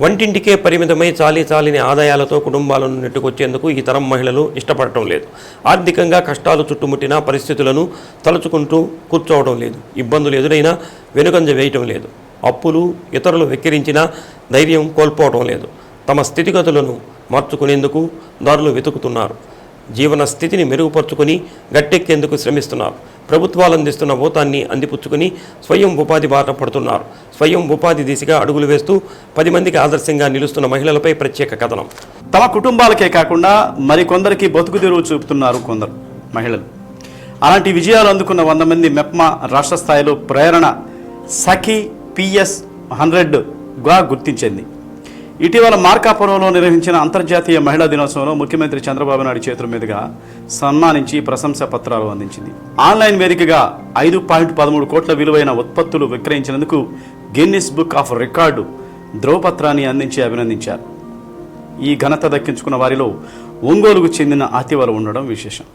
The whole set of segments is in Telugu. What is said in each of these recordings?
వంటింటికే పరిమితమై చాలి చాలిని ఆదాయాలతో కుటుంబాలను నెట్టుకొచ్చేందుకు ఈ తరం మహిళలు ఇష్టపడటం లేదు. ఆర్థికంగా కష్టాలు చుట్టుముట్టిన పరిస్థితులను తలుచుకుంటూ కూర్చోవడం లేదు. ఇబ్బందులు ఎదురైనా వెనుకంజ వేయటం లేదు. అప్పులు ఇతరులు వెక్కిరించినా ధైర్యం కోల్పోవడం లేదు. తమ స్థితిగతులను మార్చుకునేందుకు దారులు వెతుకుతున్నారు. జీవన స్థితిని మెరుగుపరుచుకుని గట్టెక్కేందుకు శ్రమిస్తున్నారు. ప్రభుత్వాలు అందిస్తున్న ఓతాన్ని అందిపుచ్చుకుని స్వయం ఉపాధి బాట పడుతున్నారు. స్వయం ఉపాధి దిశగా అడుగులు వేస్తూ పది మందికి ఆదర్శంగా నిలుస్తున్న మహిళలపై ప్రత్యేక కథనం. తమ కుటుంబాలకే కాకుండా మరికొందరికి బతుకు తెరువు చూపుతున్నారు కొందరు మహిళలు. అలాంటి విజయాలు అందుకున్న వంద మంది మెప్మా రాష్ట్ర స్థాయిలో ప్రేరణ సఖీ పిఎస్ హండ్రెడ్గా గుర్తించింది. ఇటీవల మార్కాపురంలో నిర్వహించిన అంతర్జాతీయ మహిళా దినోత్సవంలో ముఖ్యమంత్రి చంద్రబాబు నాయుడు చేతుల మీదుగా సన్మానించి ప్రశంసా పత్రాలు అందించింది. ఆన్లైన్ వేదికగా ఐదు పాయింట్ పదమూడు కోట్ల విలువైన ఉత్పత్తులు విక్రయించినందుకు గిన్నిస్ బుక్ ఆఫ్ రికార్డు ధ్రువపత్రాన్ని అందించి అభినందించారు. ఈ ఘనత దక్కించుకున్న వారిలో ఒంగోలుకు చెందిన అతివలు ఉండడం విశేషం.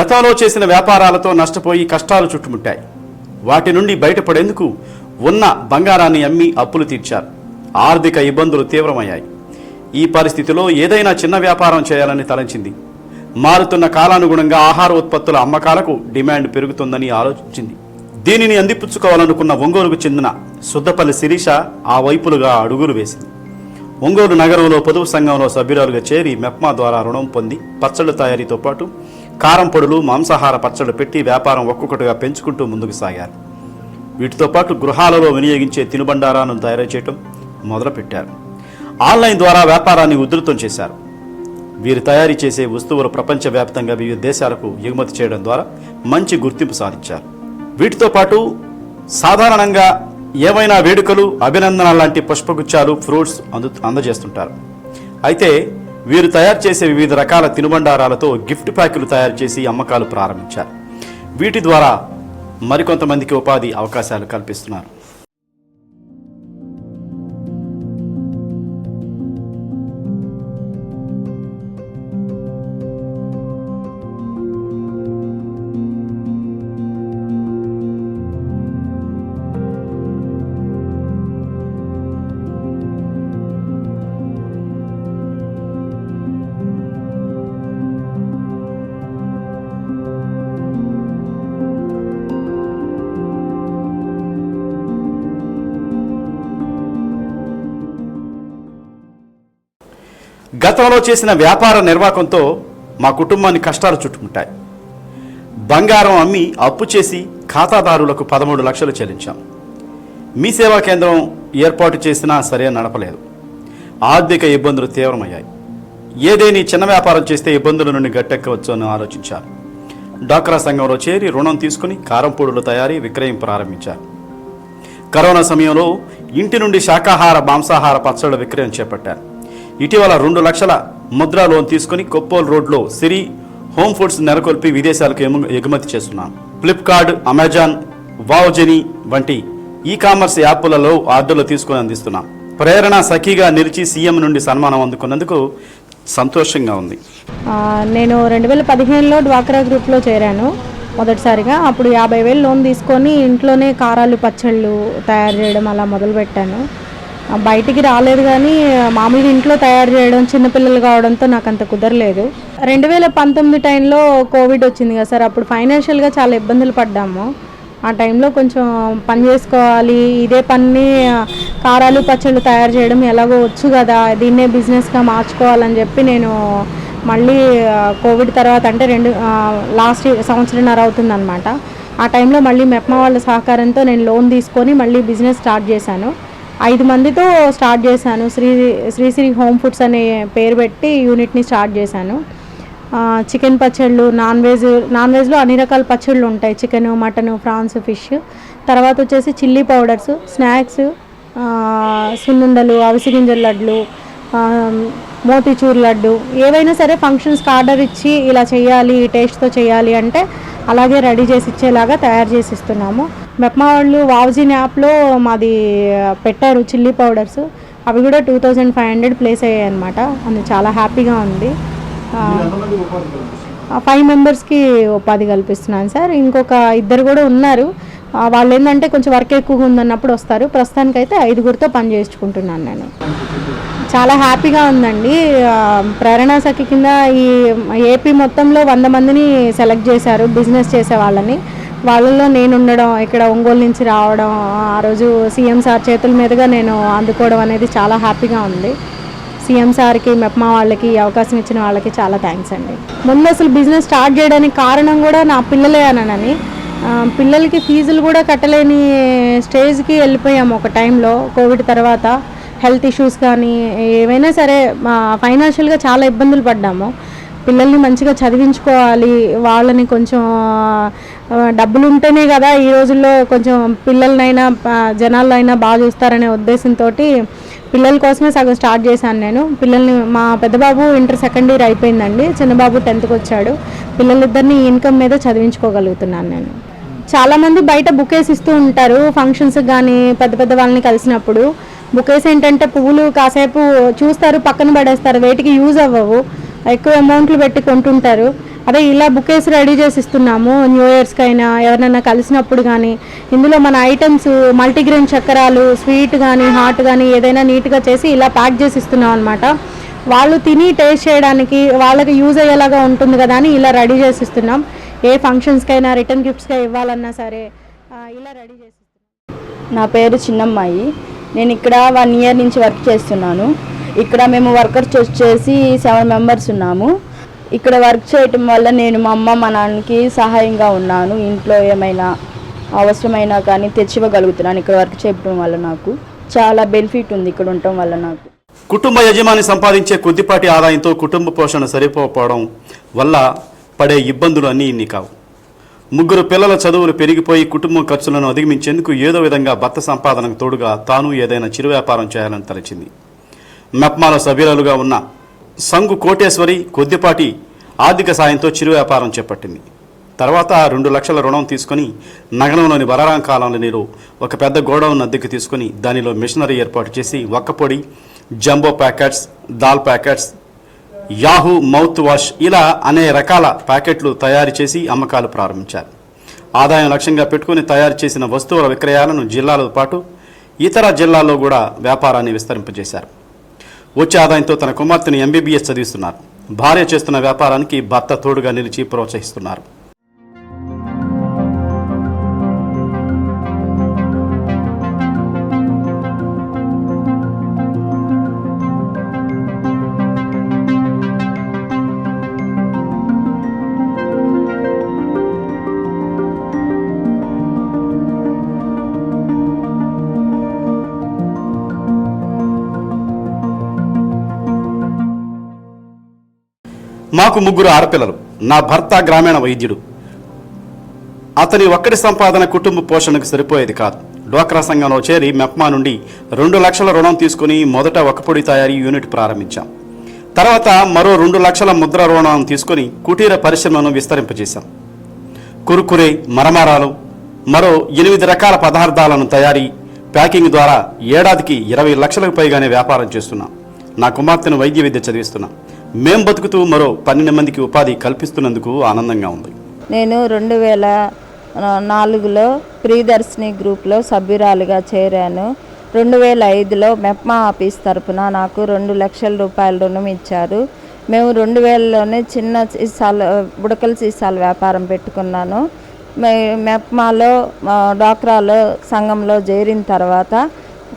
గతంలో చేసిన వ్యాపారాలతో నష్టపోయి కష్టాలు చుట్టుముట్టాయి. వాటి నుండి బయటపడేందుకు ఉన్న బంగారాన్ని అమ్మి అప్పులు తీర్చారు. ఆర్థిక ఇబ్బందులు తీవ్రమయ్యాయి. ఈ పరిస్థితిలో ఏదైనా చిన్న వ్యాపారం చేయాలని తలంచింది. మారుతున్న కాలానుగుణంగా ఆహార ఉత్పత్తుల అమ్మకాలకు డిమాండ్ పెరుగుతుందని ఆలోచించింది. దీనిని అందిపుచ్చుకోవాలనుకున్న ఒంగోలుకు చెందిన సుద్దపల్లి శిరీష ఆ వైపులుగా అడుగులు వేసింది. ఒంగోలు నగరంలో పొదుపు సంఘంలో సభ్యురాలుగా చేరి మెప్మా ద్వారా రుణం పొంది పచ్చళ్ళ తయారీతో పాటు కారం పొడులు మాంసాహార పచ్చళ్ళు పెట్టి వ్యాపారం ఒక్కొక్కటిగా పెంచుకుంటూ ముందుకు సాగారు. వీటితో పాటు గృహాలలో వినియోగించే తినుబండారాలను తయారు చేయటం మొదలుపెట్టారు. ఆన్లైన్ ద్వారా వ్యాపారాన్ని ఉధృతం చేశారు. వీరు తయారు చేసే వస్తువులు ప్రపంచవ్యాప్తంగా వివిధ దేశాలకు ఎగుమతి చేయడం ద్వారా మంచి గుర్తింపు సాధించారు. వీటితో పాటు సాధారణంగా ఏవైనా వేడుకలు అభినందన లాంటి పుష్పగుచ్చాలు ఫ్రూట్స్ అందు అందజేస్తుంటారు. అయితే వీరు తయారు చేసే వివిధ రకాల తినుబండారాలతో గిఫ్ట్ ప్యాకులు తయారు చేసి అమ్మకాలు ప్రారంభించారు. వీటి ద్వారా మరికొంతమందికి ఉపాధి అవకాశాలు కల్పిస్తున్నారు. గతంలో చేసిన వ్యాపార నిర్వాహకంతో మా కుటుంబాన్ని కష్టాలు చుట్టుముట్టాయి. బంగారం అమ్మి అప్పు చేసి ఖాతాదారులకు పదమూడు లక్షలు చెల్లించాం. మీ సేవా కేంద్రం ఏర్పాటు చేసినా సరే నడపలేదు. ఆర్థిక ఇబ్బందులు తీవ్రమయ్యాయి. ఏదేని చిన్న వ్యాపారం చేస్తే ఇబ్బందుల నుండి గట్టెక్కవచ్చు అని ఆలోచించారు. డాక్రా సంఘంలో చేరి రుణం తీసుకుని కారంపొడుల తయారీ విక్రయం ప్రారంభించారు. కరోనా సమయంలో ఇంటి నుండి శాకాహార మాంసాహార పచ్చళ్ళ విక్రయం చేపట్టారు. ఇటీవల రెండు లక్షల ముద్రా లోన్ తీసుకుని కొప్పోల్ రోడ్లో సిరి హోమ్ ఫుడ్స్ నెలకొల్పి విదేశాలకు ఎగుమతి చేస్తున్నాను ఫ్లిప్కార్ట్ అమెజాన్ వావ్జెనీ వంటి ఈ కామర్స్ యాప్లలో ఆర్డర్లు తీసుకుని అందిస్తున్నాం. ప్రేరణ సఖీగా నిలిచి సీఎం నుండి సన్మానం అందుకున్నందుకు సంతోషంగా ఉంది. నేను రెండు వేల పదిహేనులో డ్వాక్రా గ్రూప్లో చేరాను మొదటిసారిగా. అప్పుడు యాభై వేలు లోన్ తీసుకొని ఇంట్లోనే కారాలు పచ్చళ్ళు తయారు చేయడం అలా మొదలుపెట్టాను. బయటికి రాలేదు కానీ మామూలుగా ఇంట్లో తయారు చేయడం చిన్నపిల్లలు కావడంతో నాకు అంత కుదరలేదు. రెండు వేల పంతొమ్మిది టైంలో కోవిడ్ వచ్చింది కదా సార్. అప్పుడు ఫైనాన్షియల్గా చాలా ఇబ్బందులు పడ్డాము. ఆ టైంలో కొంచెం పని చేసుకోవాలి. ఇదే పని కారాలు పచ్చళ్ళు తయారు చేయడం ఎలాగో వచ్చు కదా. దీన్నే బిజినెస్గా మార్చుకోవాలని చెప్పి నేను మళ్ళీ కోవిడ్ తర్వాత అంటే రెండు లాస్ట్ సంవత్సరంన్నర అవుతుందన్నమాట. ఆ టైంలో మళ్ళీ మెప్మా వాళ్ళ సహకారంతో నేను లోన్ తీసుకొని మళ్ళీ బిజినెస్ స్టార్ట్ చేశాను. ఐదు మందితో స్టార్ట్ చేశాను. శ్రీ శ్రీశ్రీ హోమ్ ఫుడ్స్ అనే పేరు పెట్టి యూనిట్ని స్టార్ట్ చేశాను. చికెన్ పచ్చళ్ళు నాన్ వెజ్ నాన్ వెజ్లో అన్ని రకాల పచ్చళ్ళు ఉంటాయి. Chicken mutton prawns fish. తర్వాత వచ్చేసి చిల్లీ పౌడర్స్ స్నాక్స్ సున్నుండలు అవిసి గింజల లడ్లు మోతిచూర్ మోతీచూర్ లడ్డు. ఏవైనా సరే ఫంక్షన్స్కి ఆర్డర్ ఇచ్చి ఇలా చేయాలి ఈ టేస్ట్తో చేయాలి అంటే అలాగే రెడీ చేసి ఇచ్చేలాగా తయారు చేసి ఇస్తున్నాము. మెప్మా వాళ్ళు వావ్జిన్ యాప్లో మాది పెట్టారు చిల్లీ పౌడర్స్. అవి కూడా two thousand five hundred place అయ్యాయి అనమాట అది చాలా హ్యాపీగా ఉంది. ఫైవ్ మెంబర్స్కి ఉపాధి కల్పిస్తున్నాను సార్. ఇంకొక ఇద్దరు కూడా ఉన్నారు. వాళ్ళు ఏంటంటే కొంచెం వర్క్ ఎక్కువగా ఉందన్నప్పుడు వస్తారు. ప్రస్తుతానికైతే ఐదుగురితో పని చేసుకుంటున్నాను నేను. చాలా హ్యాపీగా ఉందండి. ప్రేరణ సఖి కింద ఈ ఏపీ మొత్తంలో వంద మందిని సెలెక్ట్ చేశారు బిజినెస్ చేసే వాళ్ళని. వాళ్ళలో నేను ఉండడం ఇక్కడ ఒంగోలు నుంచి రావడం ఆ రోజు సీఎం సార్ చేతుల మీదుగా నేను అందుకోవడం అనేది చాలా హ్యాపీగా ఉంది. సీఎం సార్కి మెప్మా వాళ్ళకి అవకాశం ఇచ్చిన వాళ్ళకి చాలా థ్యాంక్స్ అండి. ముందు అసలు బిజినెస్ స్టార్ట్ చేయడానికి కారణం కూడా నా పిల్లలే అనని పిల్లలకి ఫీజులు కూడా కట్టలేని స్టేజ్కి వెళ్ళిపోయాము ఒక టైంలో కోవిడ్ తర్వాత. హెల్త్ ఇష్యూస్ కానీ ఏవైనా సరే ఫైనాన్షియల్గా చాలా ఇబ్బందులు పడ్డాము. పిల్లల్ని మంచిగా చదివించుకోవాలి వాళ్ళని కొంచెం డబ్బులు ఉంటేనే కదా ఈ రోజుల్లో కొంచెం పిల్లలనైనా జనాలైనా బాగా చూస్తారనే ఉద్దేశంతో పిల్లల కోసమే సగం స్టార్ట్ చేశాను నేను. పిల్లల్ని మా పెద్దబాబు ఇంటర్ సెకండ్ ఇయర్ అయిపోయిందండి. చిన్నబాబు టెన్త్కి వచ్చాడు. పిల్లలిద్దరిని ఇన్కమ్ మీద చదివించుకోగలుగుతున్నాను నేను. చాలామంది బయట బుకేస్ ఇస్తూ ఉంటారు ఫంక్షన్స్ కానీ పెద్ద పెద్ద వాళ్ళని కలిసినప్పుడు. బుకేస్ ఏంటంటే పువ్వులు కాసేపు చూస్తారు పక్కన పడేస్తారు వేటికి యూజ్ అవ్వవు. ఎక్కువ అమౌంట్లు పెట్టి కొంటుంటారు. అదే ఇలా బుకేస్ రెడీ చేసి ఇస్తున్నాము న్యూ ఇయర్స్కి అయినా ఎవరినైనా కలిసినప్పుడు కానీ ఇందులో మన ఐటమ్స్ మల్టీగ్రెయిన్ చక్రాలు స్వీట్ కానీ హాట్ కానీ ఏదైనా నీట్గా చేసి ఇలా ప్యాక్ చేసి ఇస్తున్నాం అనమాట వాళ్ళు తిని టేస్ట్ చేయడానికి వాళ్ళకి యూజ్ అయ్యేలాగా ఉంటుంది కదా అని ఇలా రెడీ చేసి ఇస్తున్నాం. ఏ ఫంక్షన్స్కైనా రిటర్న్ గిఫ్ట్స్గా ఇవ్వాలన్నా సరే ఇలా రెడీ చేసి నా పేరు చిన్నమ్మాయి. నేను ఇక్కడ వన్ ఇయర్ నుంచి వర్క్ చేస్తున్నాను. ఇక్కడ మేము వర్కర్స్ వచ్చేసి సెవెన్ మెంబర్స్ ఉన్నాము. ఇక్కడ వర్క్ చేయటం వల్ల నేను మా అమ్మ మా నాన్నకి సహాయంగా ఉన్నాను. ఇంట్లో ఏమైనా అవసరమైనా కానీ తెచ్చివ్వగలుగుతున్నాను ఇక్కడ వర్క్ చేయడం వల్ల నాకు. చాలా బెనిఫిట్ ఉంది ఇక్కడ ఉండటం వల్ల నాకు. కుటుంబ యజమాని సంపాదించే కొద్దిపాటి ఆదాయంతో కుటుంబ పోషణ సరిపోవడం వల్ల పడే ఇబ్బందులు అన్నీ ఇన్ని కావు. ముగ్గురు పిల్లల చదువులు పెరిగిపోయి కుటుంబం ఖర్చులను అధిగమించేందుకు ఏదో విధంగా భర్త సంపాదనకు తోడుగా తాను ఏదైనా చిరు వ్యాపారం చేయాలని తలచింది. మెప్మాల సభ్యురాలుగా ఉన్న సంగు కోటేశ్వరి కొద్దిపాటి ఆర్థిక సాయంతో చిరు వ్యాపారం చేపట్టింది. తర్వాత రెండు లక్షల రుణం తీసుకొని నగరంలోని బలరాం కాలనీలో ఒక పెద్ద గోడౌన్ అద్దెకు తీసుకొని దానిలో మిషనరీ ఏర్పాటు చేసి ఒక్కపొడి jumbo packets dal packets Yahoo mouthwash ఇలా అనే రకాల ప్యాకెట్లు తయారు చేసి అమ్మకాలు ప్రారంభించారు. ఆదాయం లక్ష్యంగా పెట్టుకుని తయారు చేసిన వస్తువుల విక్రయాలను జిల్లాలతో పాటు ఇతర జిల్లాల్లో కూడా వ్యాపారాన్ని విస్తరింపజేశారు. వచ్చే ఆదాయంతో తన కుమార్తెను ఎంబీబీఎస్ చదివిస్తున్నారు. భార్య చేస్తున్న వ్యాపారానికి భర్త తోడుగా నిలిచి ప్రోత్సహిస్తున్నారు. మాకు ముగ్గురు ఆడపిల్లలు. నా భర్త గ్రామీణ వైద్యుడు. అతని ఒక్కడి సంపాదన కుటుంబ పోషణకు సరిపోయేది కాదు. డ్వాక్రా సంఘంలో చేరి మెప్మా నుండి రెండు లక్షల రుణం తీసుకుని మొదట ఒకపొడి తయారీ యూనిట్ ప్రారంభించాం. తర్వాత మరో రెండు లక్షల ముద్ర రుణం తీసుకుని కుటీర పరిశ్రమను విస్తరింపజేశాం. కురుకురే మరమరాలు మరో ఎనిమిది రకాల పదార్థాలను తయారీ ప్యాకింగ్ ద్వారా ఏడాదికి ఇరవై లక్షలకు పైగానే వ్యాపారం చేస్తున్నాం. నా కుమార్తెను వైద్య విద్య చదివిస్తున్నాం. మేం బతుకుతూ మరో పన్నెండు మందికి ఉపాధి కల్పిస్తున్నందుకు ఆనందంగా ఉంది. నేను రెండు వేల నాలుగులో ప్రియదర్శిని గ్రూప్లో సభ్యురాలుగా చేరాను. రెండు వేల ఐదులో మెప్మా ఆఫీస్ తరపున నాకు రెండు లక్షల రూపాయల రుణం ఇచ్చారు. మేము రెండు వేలలోనే చిన్న సీసాలు బుడకల సీసాల వ్యాపారం పెట్టుకున్నాను. మే- మెప్మాలో మా డాక్రాలో సంఘంలో చేరిన తర్వాత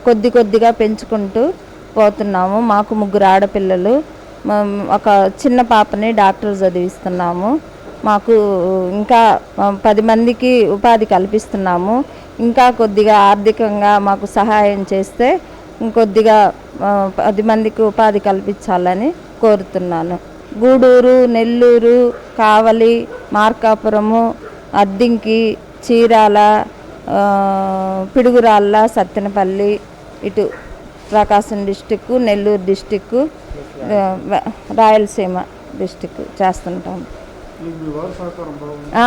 కొద్ది కొద్దిగా పెంచుకుంటూ పోతున్నాము. మాకు ముగ్గురు ఆడపిల్లలు. ఒక చిన్న పాపని డాక్టర్ చదివిస్తున్నాము. మాకు ఇంకా పది మందికి ఉపాధి కల్పిస్తున్నాము. ఇంకా కొద్దిగా ఆర్థికంగా మాకు సహాయం చేస్తే ఇంకొద్దిగా పది మందికి ఉపాధి కల్పించాలని కోరుతున్నాను. గూడూరు నెల్లూరు కావలి మార్కాపురము అద్దింకి చీరాల పిడుగురాళ్ళ సత్తెనపల్లి ఇటు Prakasam district Nellore district Rayalaseema district చేస్తుంటాం.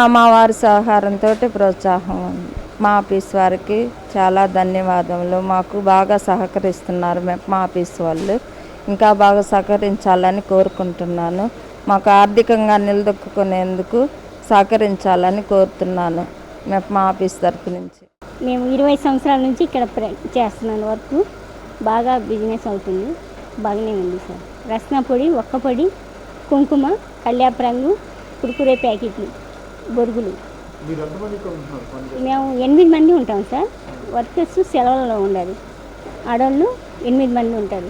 మా వారి సహకారంతో ప్రోత్సాహం ఉంది. మా ఆఫీస్ వారికి చాలా ధన్యవాదములు. మాకు బాగా సహకరిస్తున్నారు మే- మా ఆఫీస్ వాళ్ళు. ఇంకా బాగా సహకరించాలని కోరుకుంటున్నాను. మాకు ఆర్థికంగా నిలదొక్కునేందుకు సహకరించాలని కోరుతున్నాను మే- మా ఆఫీస్ తరపు నుంచి. మేము ఇరవై సంవత్సరాల నుంచి ఇక్కడ ప్ర- చేస్తున్నాను వర్క్. బాగా బిజినెస్ అవుతుంది. బాగానే ఉంది సార్. రస్నా పొడి ఒక్క పొడి కుంకుమ కళ్యాప్ రంగు కురుకురే ప్యాకెట్లు బొరుగులు. మేము ఎనిమిది మంది ఉంటాం సార్. వర్కర్స్ సెలవులలో ఉండాలి. ఆడవాళ్ళు ఎనిమిది మంది ఉంటారు.